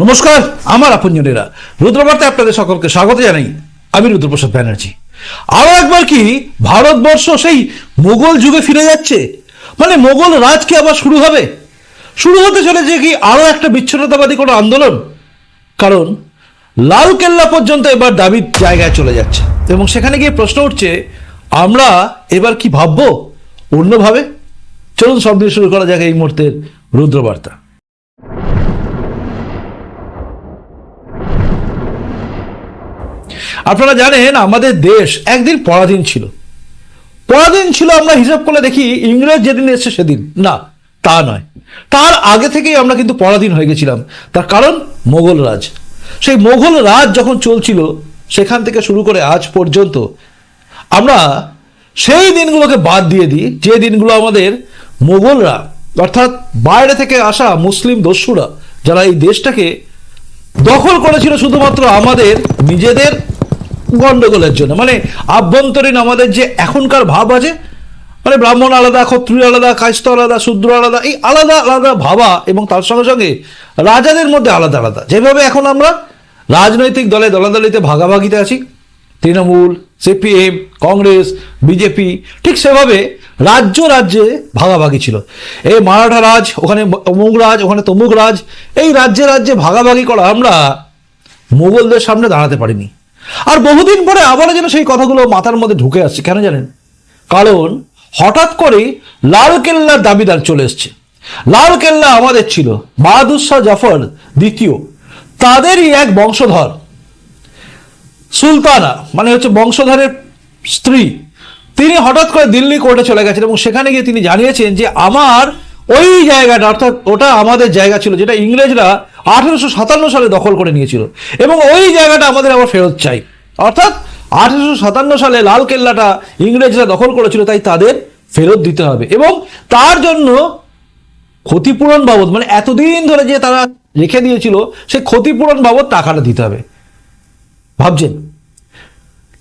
নমস্কার, আমার আপনজনেরা। রুদ্রবার্তায় আপনাদের সকলকে স্বাগত জানাই। আমি রুদ্রপ্রসাদ ব্যানার্জি। আরও একবার কি, ভারতবর্ষ সেই মোগল যুগে ফিরে যাচ্ছে? মানে মোগল রাজ কি আবার শুরু হবে? শুরু হতে চলেছে কি আরও একটা বিচ্ছিন্নতাবাদী কোনো আন্দোলন? কারণ লাল কেল্লা পর্যন্ত এবার দাবির জায়গায় চলে যাচ্ছে। এবং সেখানে গিয়ে প্রশ্ন উঠছে, আমরা এবার কি ভাববো? অন্যভাবে? চলুন সব দিয়ে শুরু করা যাক এই মুহূর্তের রুদ্রবার্তা। আপনারা জানেন, আমাদের দেশ একদিন পরাধীন ছিল। পরাধীন ছিল আমরা হিসাব করে দেখি ইংরেজ যেদিন এসছে সেদিন। না, তা নয়। তার আগে থেকেই আমরা কিন্তু পরাধীন হয়ে গেছিলাম। তার কারণ মোগল রাজ। সেই মোগল রাজ যখন চলছিল, সেখান থেকে শুরু করে আজ পর্যন্ত, আমরা সেই দিনগুলোকে বাদ দিয়ে দিই, যে দিনগুলো আমাদের মোগলরা, অর্থাৎ বাইরে থেকে আসা মুসলিম দস্যুরা, যারা এই দেশটাকে দখল করেছিল শুধুমাত্র আমাদের নিজেদের গন্ডগোলের জন্য। মানে আভ্যন্তরীণ আমাদের যে এখনকার ভাব আছে মানে ব্রাহ্মণ আলাদা, ক্ষত্রিয় আলাদা, কায়স্থ আলাদা, শূদ্র আলাদা, এই আলাদা আলাদা ভাবা এবং তার সঙ্গে সঙ্গে রাজাদের মধ্যে আলাদা আলাদা। যেভাবে এখন আমরা রাজনৈতিক দলে দলাদলিতে ভাগাভাগিতে আছি, তৃণমূল, সিপিএম, কংগ্রেস, বিজেপি, ঠিক সেভাবে রাজ্য রাজ্যে ভাগাভাগি ছিল। এই মারাঠা রাজ, ওখানে অমুক রাজ, ওখানে তমুক রাজ, এই রাজ্যে রাজ্যে ভাগাভাগি করা আমরা মোগলদের সামনে দাঁড়াতে পারিনি। আর বহুদিন পরে আবারও যেন সেই কথাগুলো মাথার মধ্যে ঢুকে আসছে। কেন জানেন? কারণ হঠাৎ করেই লাল কেল্লার দাবিদার চলে এসছে। লাল কেল্লা আমাদের ছিল বাহাদুর শাহ জাফর দ্বিতীয়। তাদেরই এক বংশধর। সুলতানা মানে হচ্ছে বংশধরের স্ত্রী। তিনি হঠাৎ করে দিল্লি কোর্টে চলে গেছেন এবং সেখানে গিয়ে তিনি জানিয়েছেন যে আমার ওই জায়গাটা, অর্থাৎ ওটা আমাদের জায়গা ছিল, যেটা ইংরেজরা আঠেরোশো সাতান্ন সালে দখল করে নিয়েছিল। এবং ওই জায়গাটা আমাদের আবার ফেরত চাই। অর্থাৎ আঠেরোশো সাতান্ন সালে লাল কেল্লাটা ইংরেজরা দখল করেছিল, তাই তাদের ফেরত দিতে হবে। এবং তার জন্য ক্ষতিপূরণ বাবদ মানে এতদিন ধরে যে তারা রেখে দিয়েছিল, সে ক্ষতিপূরণ বাবদ টাকাটা দিতে হবে। ভাবছেন?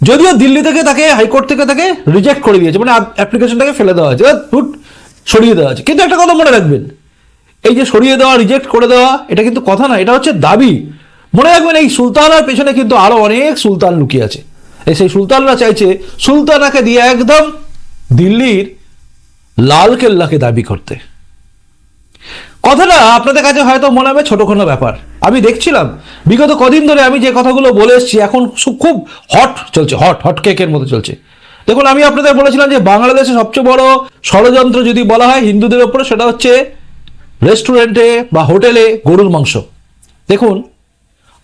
যদিও দিল্লি থেকে তাকে, হাইকোর্ট থেকে তাকে রিজেক্ট করে দিয়েছে মানে অ্যাপ্লিকেশনটাকে ফেলে দেওয়া হয়েছে সরিয়ে দেওয়া হয়েছে। কিন্তু একটা কথা মনে রাখবেন এই যে সরিয়ে দেওয়া রিজেক্ট করে দেওয়া, এটা কিন্তু কথা না, এটা হচ্ছে দাবি। মনে রাখবেন, এই সুলতানার পেছনে কিন্তু আরও অনেক সুলতান লুকিয়ে আছে। এই সেই সুলতানরা চাইছে, সুলতানাকে দিয়ে একদম দিল্লির লাল কেল্লাকে দাবি করতে। কথাটা আপনাদের কাছে হয়তো মনে হবে ছোটখাটো ব্যাপার। আমি দেখছিলাম, বিগত কদিন ধরে আমি যে কথাগুলো বলে এসেছি, এখন খুব হট চলছে হট হট কেকের মতো চলছে। দেখুন, আমি আপনাদের বলেছিলাম যে বাংলাদেশে সবচেয়ে বড় ষড়যন্ত্র যদি বলা হয় হিন্দুদের ওপরে, সেটা হচ্ছে রেস্টুরেন্টে বা হোটেলে গরুর মাংস। দেখুন,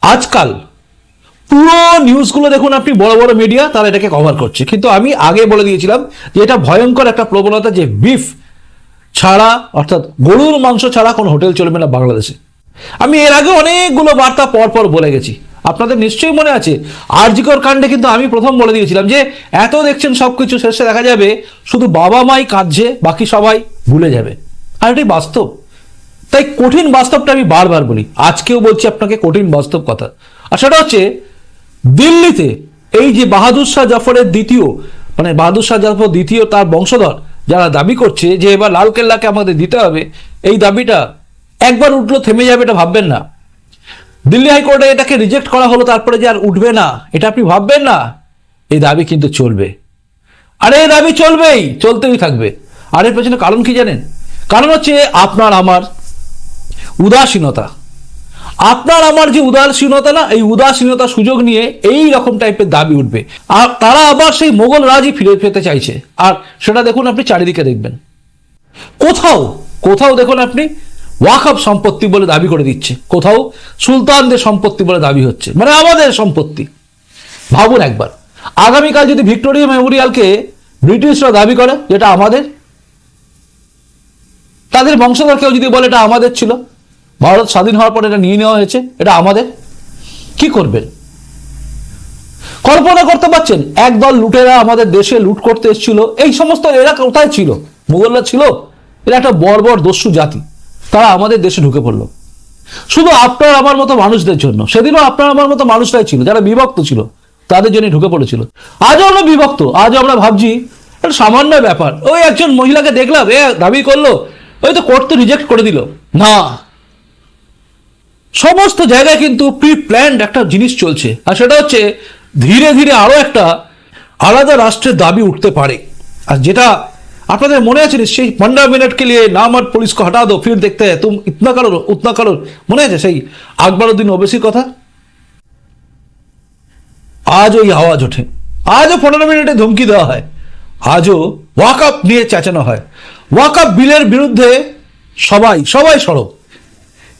আজকাল পুরো নিউজগুলো দেখুন আপনি, বড় বড় মিডিয়া তারা এটাকে কভার করছে। কিন্তু আমি আগে বলে দিয়েছিলাম যে এটা ভয়ঙ্কর একটা প্রবণতা যে বিফ ছাড়া, অর্থাৎ গরুর মাংস ছাড়া কোনো হোটেল চলবে না বাংলাদেশে। আমি এর আগে অনেকগুলো বার্তা পর পর বলে গেছি। আপনাদের নিশ্চয়ই মনে আছে, আরজিকর কাণ্ডে কিন্তু আমি প্রথম বলে দিয়েছিলাম যে, এত দেখছেন সব কিছু শেষে দেখা যাবে শুধু বাবা মাই কাঁদছে, বাকি সবাই ভুলে যাবে। আর এটাই বাস্তব। তাই কঠিন বাস্তবটা আমি বারবার বলি। আজকেও বলছি আপনাকে কঠিন বাস্তব কথা। আর সেটা হচ্ছে, দিল্লিতে এই যে বাহাদুর শাহ জাফরের দ্বিতীয় মানে বাহাদুর শাহ জাফর দ্বিতীয় তার বংশধর যারা দাবি করছে যে এবার লাল কেল্লাকে আমাদের দিতে হবে, এই দাবিটা একবার উঠল, থেমে যাবে এটা ভাববেন না। দিল্লি হাইকোর্টে এটাকে রিজেক্ট করা হলো, তারপরে যে আর উঠবে না, এটা আপনি ভাববেন না। এই দাবি কিন্তু চলবে। আর এই দাবি চলবেই, চলতেই থাকবে। আর এর পেছনে কারণ কি জানেন? কারণ হচ্ছে আপনার, আমার উদাসীনতা। আপনার আমার যে উদাসীনতা না, এই উদাসীনতা সুযোগ নিয়ে এই রকম টাইপের দাবি উঠবে। আর তারা আবার সেই মোগল রাজই ফিরে পেতে চাইছে। আর সেটা দেখুন আপনি চারিদিকে দেখবেন। কোথাও কোথাও দেখুন আপনি ওয়াকফ সম্পত্তি বলে দাবি করে দিচ্ছে। কোথাও সুলতানদের সম্পত্তি বলে দাবি হচ্ছে। মানে আমাদের সম্পত্তি। ভাবুন একবার। আগামীকাল যদি ভিক্টোরিয়া মেমোরিয়ালকে ব্রিটিশরা দাবি করে, যেটা আমাদের, তাদের বংশধর কেউ যদি বলে এটা আমাদের ছিল ভারত স্বাধীন হওয়ার পর এটা নিয়ে নেওয়া হয়েছে, এটা আমাদের। কি করবেন? কল্পনা করতে পারছেন, একদল লুটেরা আমাদের দেশে লুট করতে এসেছিল, এই সমস্ত এরা কোথায় ছিল? মুঘলরা ছিল? এরা একটা বর্বর দস্যু জাতি। তারা আমাদের দেশে ঢুকে পড়ল। শুধু আপনার আমার মতো মানুষদের জন্য, সেদিনও আপনার আমার মতো মানুষরাই ছিল, যারা বিভক্ত ছিল, তাদের জন্য ঢুকে পড়েছিল। আজও আমরা বিভক্ত, আজও আমরা ভাবছি, এটা সামান্য ব্যাপার। ওই একজন মহিলাকে দেখলাম, এ দাবি করল, ওই তো কোর্ট তো রিজেক্ট করে দিল। না সমস্ত জায়গায় কিন্তু প্রি প্ল্যান্ড একটা জিনিস চলছে। আর সেটা হচ্ছে ধীরে ধীরে আরও একটা আলাদা রাষ্ট্রের দাবি উঠতে পারে। আর যেটা আপনাদের মনে আছে সেই পনেরো মিনিটকে লিয়ে নাম আর পুলিশকে হটা দো ফির দেখতে তুম ইতনা কারোর উতনা কারোর মনে আছে সেই আকবরউদ্দিন ওবেসির কথা? আজ ওই আওয়াজ ওঠে। আজও পনেরো মিনিটে ধমকি দেওয়া হয়। আজও ওয়াকআপ নিয়ে চেঁচানো হয়। ওয়াকআপ বিলের বিরুদ্ধে সবাই সবাই সরব।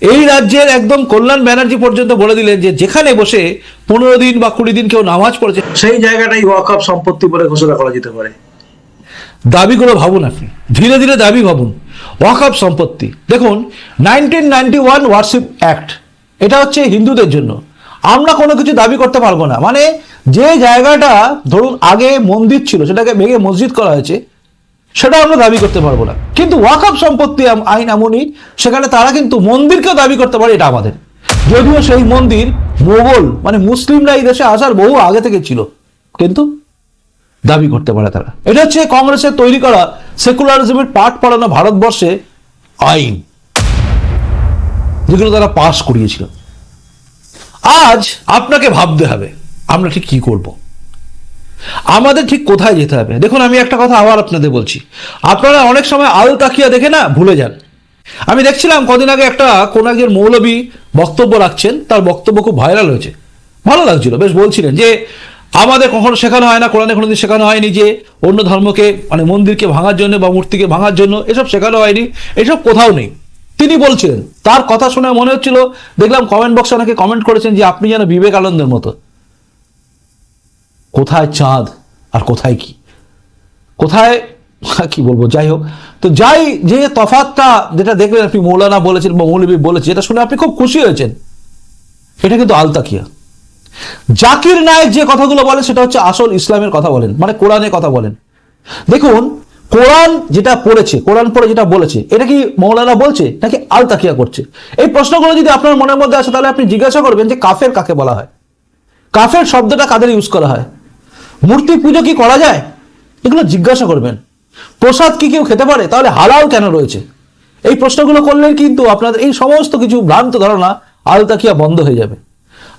এই রাজ্যের একদম কল্যাণ ব্যানার্জি পর্যন্ত বলে দিলেন যে যেখানে বসে পনেরো দিন বা কুড়ি দিন কেউ নামাজ পড়েছে সেই জায়গাটাই ওয়াকআপ সম্পত্তি বলে ঘোষণা করা যেতে পারে। দাবিগুলো ভাবুন আপনি ধীরে ধীরে দাবি ভাবুন ওয়াকআপ সম্পত্তি। দেখুন nineteen ninety one worship act এটা হচ্ছে হিন্দুদের জন্য। আমরা কোনো কিছু দাবি করতে পারব না। মানে যে জায়গাটা ধরুন আগে মন্দির ছিল সেটাকে ভেঙে মসজিদ করা হয়েছে সেটা আমরা দাবি করতে পারব না। কিন্তু ওয়াকআপ সম্পত্তি আইন এমনই, সেখানে তারা কিন্তু মন্দিরকেও দাবি করতে পারে, এটা আমাদের। যদিও সেই মন্দির মোগল মানে মুসলিমরা এই দেশে আসার বহু আগে থেকে ছিল, কিন্তু দাবি করতে পারে তারা। এটা হচ্ছে কংগ্রেসের তৈরি করা সেকুলারিজমের পাঠ পড়ানো ভারতবর্ষে আইন, যেগুলো তারা পাশ করিয়েছিল। আজ আপনাকে ভাবতে হবে, আমরা ঠিক কি করব? আমাদের ঠিক কোথায় যেতে হবে? দেখুন, আমি একটা কথা আবার আপনাদের বলছি। আপনারা অনেক সময় আল তাকিয়া দেখে না ভুলে যান। আমি দেখছিলাম কদিন আগে একটা কোন একজন মৌলবী বক্তব্য রাখছেন, তার বক্তব্য খুব ভাইরাল হয়েছে। ভালো লাগছিল, বেশ বলছিলেন যে, আমাদের কখনো শেখানো হয় না, কোরআনে কোনোদিন শেখানো হয়নি যে, অন্য ধর্মকে মানে মন্দিরকে ভাঙার জন্য বা মূর্তিকে ভাঙার জন্য এসব শেখানো হয়নি, এসব কোথাও নেই। তিনি বলছিলেন, তার কথা শুনে মনে হচ্ছিল, দেখলাম কমেন্ট বক্সে অনেকে কমেন্ট করেছেন যে, আপনি যেন বিবেকানন্দের মতো। কোথায় চাঁদ আর কোথায় কি? কোথায়, কি বলব, যাই হোক। তো যাই, যে তফাতটা যেটা দেখলেন আপনি, মৌলানা বলেছেন বা মৌলবী বলেছেন, এটা শুনে আপনি খুব খুশি হয়েছেন। এটা কিন্তু আলতাকিয়া। জাকির নায়ক যে কথাগুলো বলে সেটা হচ্ছে আসল ইসলামের কথা বলেন মানে কোরআনের কথা বলেন। দেখুন, কোরআন যেটা পড়েছে, কোরআন পড়ে যেটা বলেছে, এটা কি মৌলানা বলছে নাকি আল তাকিয়া করছে? এই প্রশ্নগুলো যদি আপনার মনের মধ্যে আসে, তাহলে আপনি জিজ্ঞাসা করবেন যে কাফের কাকে বলা হয়? কাফের শব্দটা কাদের ইউজ করা হয়? মূর্তি পুজো কি করা যায়? এগুলো জিজ্ঞাসা করবেন। প্রসাদ কি কেউ খেতে পারে? তাহলে হালাল কেন রয়েছে? এই প্রশ্নগুলো করলে কিন্তু আপনাদের এই সমস্ত কিছু ভ্রান্ত ধারণা আল তাকিয়া বন্ধ হয়ে যাবে।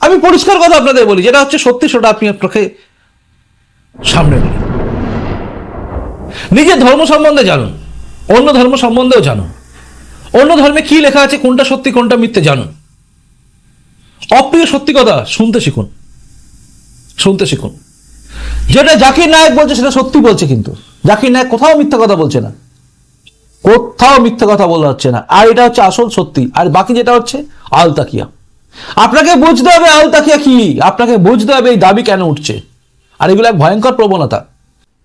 আমি পরিষ্কার কথা আপনাদের বলি, যেটা হচ্ছে সত্যি, সেটা আপনি আপনাকে সামনে নিন নিজের ধর্ম সম্বন্ধে জানুন, অন্য ধর্ম সম্বন্ধেও জানুন। অন্য ধর্মে কি লেখা আছে, কোনটা সত্যি, কোনটা মিথ্যে জানুন। অপ্রিয় সত্যি কথা শুনতে শিখুন। শুনতে শিখুন। যেটা জাকির নায়ক বলছে সেটা সত্যি বলছে কিন্তু। জাকির নায়ক কোথাও মিথ্যা কথা বলছে না। কোথাও মিথ্যা কথা বলা হচ্ছে না। আর এটা হচ্ছে আসল সত্যি। আর বাকি যেটা হচ্ছে আলতাকিয়া আপনাকে বুঝতে হবে আলতাকিয়া কি? আপনাকে বুঝতে হবে এই দাবি কেন উঠছে। আর এগুলো এক ভয়ঙ্কর প্রবণতা।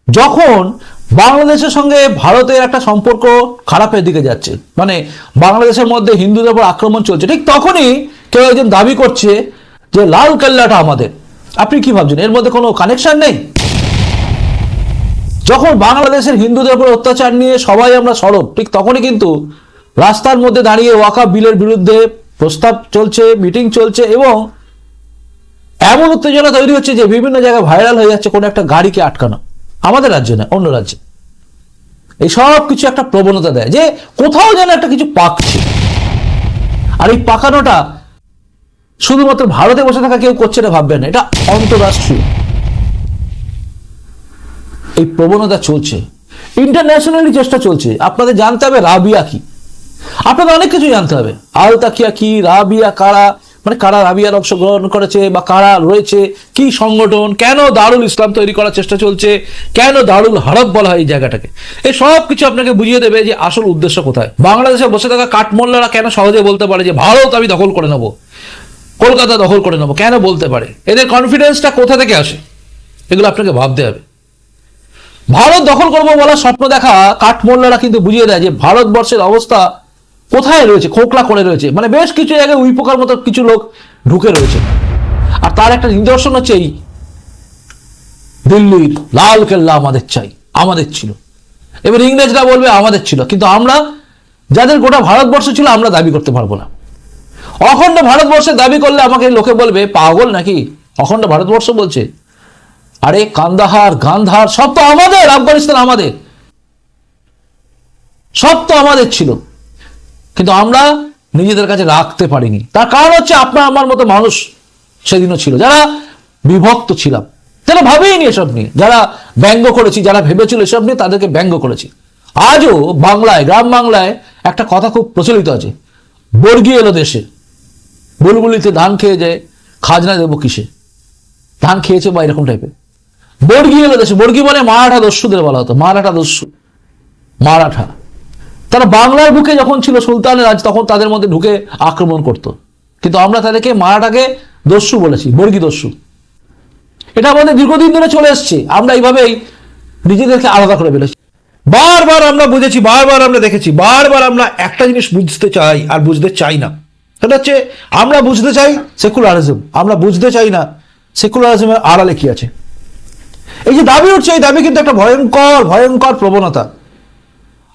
যখন বাংলাদেশের সঙ্গে ভারতের একটা সম্পর্ক খারাপের দিকে যাচ্ছে মানে বাংলাদেশের মধ্যে হিন্দুদের উপর আক্রমণ চলছে, ঠিক তখনই কেউ একজন দাবি করছে যে লাল কেল্লাটা আমাদের। আপনি কি ভাবছেন? এর মধ্যে কোনো কানেকশন নেই? যখন বাংলাদেশের হিন্দুদের উপর অত্যাচার নিয়ে সবাই আমরা সরব, ঠিক তখনই কিন্তু রাস্তার মধ্যে দাঁড়িয়ে ওয়াকা বিলের বিরুদ্ধে প্রস্তাব চলছে মিটিং চলছে এবং এমন উত্তেজনা তৈরি হচ্ছে যে বিভিন্ন জায়গায় ভাইরাল হয়ে যাচ্ছে কোনো একটা গাড়িকে আটকানো। আমাদের রাজ্যে না, অন্য রাজ্যে। এই সব কিছু একটা প্রবণতা দেয় যে কোথাও যেন একটা কিছু পাকছে। আর এই পাকানোটা শুধুমাত্র ভারতে বসে থাকা কেউ করছে না ভাববেন না। এটা অন্তরাষ্ট্রীয়। এই প্রবণতা চলছে। ইন্টারন্যাশনালি চেষ্টা চলছে। আপনাদের জানতে হবে রাবিয়া কি। আপনাদের অনেক কিছু জানতে হবে। আল তাকিয়া কি, রাবিয়া কারা মানে কারা রাবিয়ার অংশগ্রহণ করেছে বা কারা রয়েছে, কি সংগঠন, কেন দারুল ইসলাম তৈরি করার চেষ্টা চলছে, কেন দারুল হরব বলা হয় এই জায়গাটাকে। এই সব কিছু আপনাকে বুঝিয়ে দেবে যে আসল উদ্দেশ্য কোথায়। বাংলাদেশে বসে থাকা কাঠমোল্লারা কেন সহজে বলতে পারে যে, ভারত আমি দখল করে নেব কলকাতা দখল করে নেব। কেন বলতে পারে? এদের কনফিডেন্সটা কোথা থেকে আসে? এগুলো আপনাকে ভাবতে হবে। ভারত দখল করব বলার স্বপ্ন দেখা কাঠমোল্লারা কিন্তু বুঝিয়ে দেয় যে ভারতবর্ষের অবস্থা কোথায় রয়েছে? খোকলা করে রয়েছে। মানে বেশ কিছু জায়গায় উইপোকার মতো কিছু লোক ঢুকে রয়েছে। আর তার একটা নিদর্শন হচ্ছে এই। দিল্লির লাল কেল্লা আমাদের চাই, আমাদের ছিল। এবার ইংরেজরা বলবে আমাদের ছিল। কিন্তু আমরা, যাদের গোটা ভারতবর্ষ ছিল, আমরা দাবি করতে পারব না। অখণ্ড ভারতবর্ষের দাবি করলে আমাকে লোকে বলবে, পাগল নাকি? অখণ্ড ভারতবর্ষ বলছে, আরে কান্দাহার, গান্ধার, সব তো আমাদের, আফগানিস্তান আমাদের। সব তো আমাদের ছিল। কিন্তু আমরা নিজেদের কাছে রাখতে পারিনি। তার কারণ হচ্ছে আপনার আমার মতো মানুষ সেদিনও ছিল। যারা বিভক্ত ছিলাম যারা ভাবেইনি এসব নিয়ে। যারা ব্যঙ্গ করেছি, যারা ভেবেছিল এসব নিয়ে, তাদেরকে ব্যঙ্গ করেছি। আজও বাংলায়, গ্রাম বাংলায় একটা কথা খুব প্রচলিত আছে বর্গি এলো দেশে। বুলবুলিতে ধান খেয়ে যায়, খাজনা দেবো কিসে? ধান খেয়েছে বা এরকম টাইপের বর্গি এলো দেশে, বর্গি মানে মারাঠা দস্যুদের বলা হতো, মারাঠা দস্যু, মারাঠা। তারা বাংলার বুকে যখন ছিল সুলতানের রাজ, তখন তাদের মধ্যে ঢুকে আক্রমণ করত। কিন্তু আমরা তাদেরকে মারাঠাকে দস্যু বলেছি, বর্গি দস্যু। এটা আমাদের দীর্ঘদিন ধরে চলে এসছে, আমরা এইভাবেই নিজেদেরকে আলাদা করে ফেলেছি। বারবার আমরা বুঝেছি, বারবার আমরা দেখেছি, বারবার আমরা একটা জিনিস বুঝতে চাই আর বুঝতে চাই না। সেটা হচ্ছে আমরা বুঝতে চাই সেকুলারিজম, আমরা বুঝতে চাই না সেকুলারিজমের আড়ালে কি আছে। এই যে দাবি উঠছে, এই দাবি কিন্তু একটা ভয়ঙ্কর ভয়ঙ্কর প্রবণতা।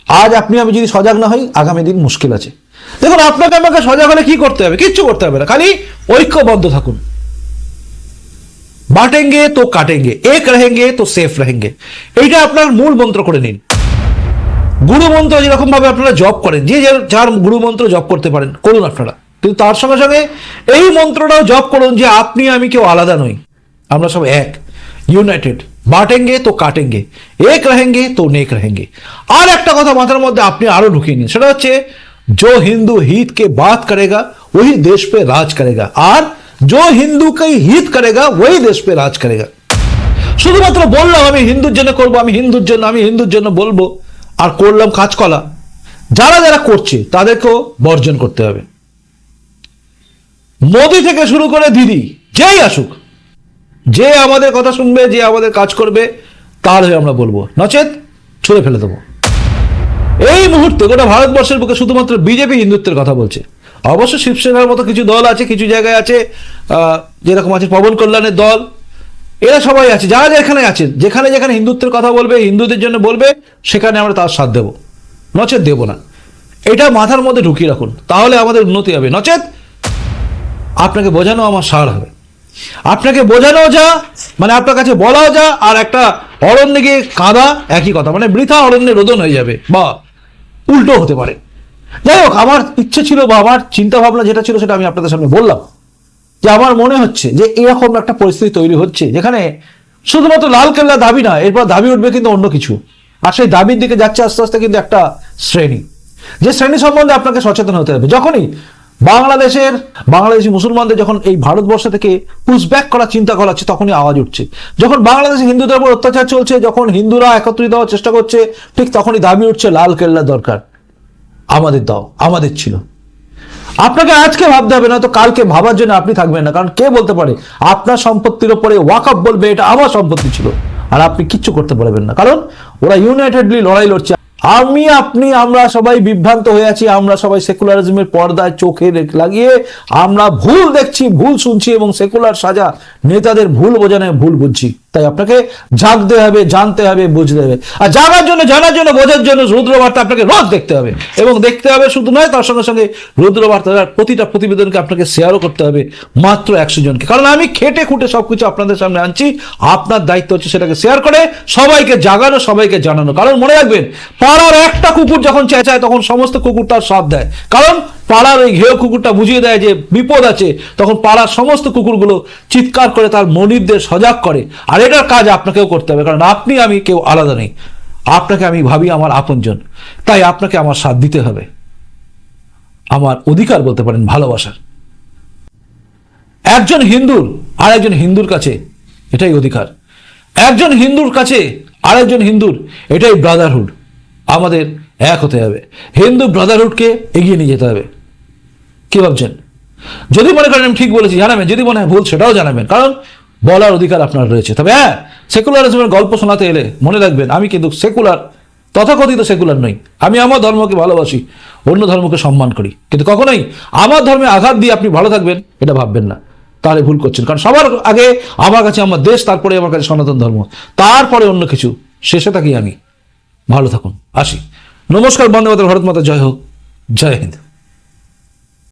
আজ আপনি, আমি যদি সজাগ না হই, আগামী দিন মুশকিল আছে। দেখুন, আপনাকে আমাকে সজাগ হলে কি করতে হবে? কিচ্ছু করতে হবে না, খালি ঐক্যবদ্ধ থাকুন। বাটেঙ্গে তো কাটেঙ্গে, এক রেহেঙ্গে তো সেফ রহেঙ্গে। এইটা আপনার মূল মন্ত্র করে নিন। গুরু মন্ত্র যেরকম ভাবে আপনারা জব করেন, যে যার- গুরু মন্ত্র জব করতে পারেন, করুন আপনারা। কিন্তু তার সঙ্গে সঙ্গে এই মন্ত্রটাও জব করুন যে আপনি আমি কেউ আলাদা নই আমরা সব এক ইউনাইটেড বাটেঙ্গে তো কাটেঙ্গে এক রহেঙ্গে তো নেক রহেঙ্গে আর একটা কথা মাথার মধ্যে আপনি আরো ঢুকিয়ে নিন সেটা হচ্ছে जो हिंदू हित के बात करेगा वही देश पे राज करेगा আর जो হিন্দু কে হিত করেগা वही देश पे राज करेगा শুধুমাত্র বললাম আমি হিন্দুর জন্য করব আমি হিন্দুর জন্য আমি হিন্দুর জন্য বলবো আর করলাম কাজ কলা যারা যারা করছে তাদেরকেও বর্জন করতে হবে মোদি থেকে শুরু করে দিদি, যেই আসুক। যে আমাদের কথা শুনবে, যে আমাদের কাজ করবে, তার হয়ে আমরা বলব। নচেত ছুঁড়ে ফেলে দেবো। এই মুহূর্তে গোটা ভারতবর্ষের বুকে শুধুমাত্র বিজেপি হিন্দুত্বের কথা বলছে। অবশ্য শিবসেনার মতো কিছু দল আছে, কিছু জায়গায় আছে যেরকম আছে পবন কল্যাণের দল। এরা সবাই আছে, যারা যেখানে আছেন, যেখানে যেখানে হিন্দুত্বের কথা বলবে, হিন্দুদের জন্য বলবে, সেখানে আমরা তার সাথ দেবো। নচেত দেবো না। এটা মাথার মধ্যে ঢুকিয়ে রাখুন, তাহলে আমাদের উন্নতি হবে। নচেত আপনাকে বোঝানো আমার সার হবে। আপনাকে বোঝানো যা মানে আপনার কাছে বলাও যা, আর একটা অরণ্যে গিয়ে কাঁদা একই কথা মানে বৃথা অরণ্যে রোদন হয়ে যাবে, বা উল্টো হতে পারে। যাই হোক, আমার ইচ্ছে ছিল বা আমার চিন্তা ভাবনা যেটা ছিল সেটা আমি আপনাদের সামনে বললাম, যে আমার মনে হচ্ছে যে এরকম একটা পরিস্থিতি তৈরি হচ্ছে, যেখানে শুধুমাত্র লাল কেল্লা দাবি না এরপর দাবি উঠবে কিন্তু অন্য কিছু। আর সেই দাবির দিকে যাচ্ছে আস্তে আস্তে কিন্তু একটা শ্রেণি। যে শ্রেণি সম্বন্ধে আপনাকে সচেতন হতে হবে, যখনই বাংলাদেশের, বাংলাদেশি মুসলমানদের যখন এই ভারতবর্ষ থেকে পুশব্যাক করার চিন্তা করা হচ্ছে, তখনই আওয়াজ উঠছে। যখন বাংলাদেশে হিন্দুদের উপর অত্যাচার চলছে, যখন হিন্দুরা একত্রিত হওয়ার চেষ্টা করছে, ঠিক তখনই দাবি উঠছে, লাল কেল্লা দরকার। আমাদের দাও, আমাদের ছিল। আপনাকে আজকে ভাবতে হবে না তো কালকে ভাবার জন্য আপনি থাকবেন না, কারণ কে বলতে পারে? আপনার সম্পত্তির উপরে ওয়াকআপ বলবে, এটা আমার সম্পত্তি ছিল। আর আপনি কিচ্ছু করতে পারবেন না। কারণ ওরা ইউনাইটেডলি লড়াই লড়ছে। আমি, আপনি, আমরা সবাই বিভ্রান্ত হয়ে আছি। আমরা সবাই সেকুলারিজমের পর্দায় চোখে লাগিয়ে আমরা ভুল দেখছি, ভুল শুনছি এবং সেকুলার সাজা নেতাদের ভুল বোঝানো ভুল বুঝছি। তাই আপনাকে জাগতে হবে, জানতে হবে, বুঝতে হবে। আর জানার জন্য জানার জন্য, বোঝার জন্য রুদ্রবার্তা আপনাকে রোজ দেখতে হবে এবং দেখতে হবে শুধু নয়, তার সঙ্গে সঙ্গে রুদ্রবার্তার প্রতিটা প্রতিবেদনকে আপনাকে শেয়ারও করতে হবে মাত্র একশো জনকে। কারণ আমি খেটে খুঁটে সবকিছু আপনাদের সামনে আনছি, আপনার দায়িত্ব হচ্ছে সেটাকে শেয়ার করে সবাইকে জাগানো, সবাইকে জানানো। কারণ মনে রাখবেন পাড়ার একটা কুকুর যখন চেঁচায়, তখন সমস্ত কুকুর তার সাথ দেয়। কারণ পাড়ার ওই ঘেয় কুকুরটা বুঝিয়ে দেয় যে বিপদ আছে, তখন পাড়ার সমস্ত কুকুরগুলো চিৎকার করে তার মনিরদের সজাগ করে। আর এটার কাজ আপনাকেও করতে হবে, কারণ আপনি আমি কেউ আলাদা নেই। আপনাকে আমি ভাবি আমার আপনজন। তাই আপনাকে আমার সাথ দিতে হবে। আমার অধিকার বলতে পারেন ভালোবাসার। একজন হিন্দুর আর একজন হিন্দুর কাছে এটাই অধিকার। একজন হিন্দুর কাছে আরেকজন হিন্দুর, এটাই ব্রাদারহুড আমাদের এক হতে হবে। হিন্দু ব্রাদারহুডকে এগিয়ে নিয়ে যেতে হবে। কি ভাবছেন? যদি মনে করেন আমি ঠিক বলেছি, জানাবেন। যদি মনে হয় ভুল, সেটাও জানাবেন। কারণ বলার অধিকার আপনার রয়েছে। তবে হ্যাঁ সেকুলারিজমের গল্প শোনাতে এলে মনে রাখবেন, আমি কিন্তু সেকুলার তথাকথিত সেকুলার নই। আমি আমার ধর্মকে ভালোবাসি, অন্য ধর্মকে সম্মান করি। কিন্তু কখনোই আমার ধর্মে আঘাত দিয়ে আপনি ভালো থাকবেন, এটা ভাববেন না। তাহলে ভুল করছেন। কারণ সবার আগে আমার কাছে আমার দেশ, তারপরে আমার কাছে সনাতন ধর্ম। তারপরে অন্য কিছু। শেষে থাকি আমি। ভালো থাকুন। আসি। নমস্কার বন্দে মাতা ভারত মাতা জয় হোক। জয় হিন্দ।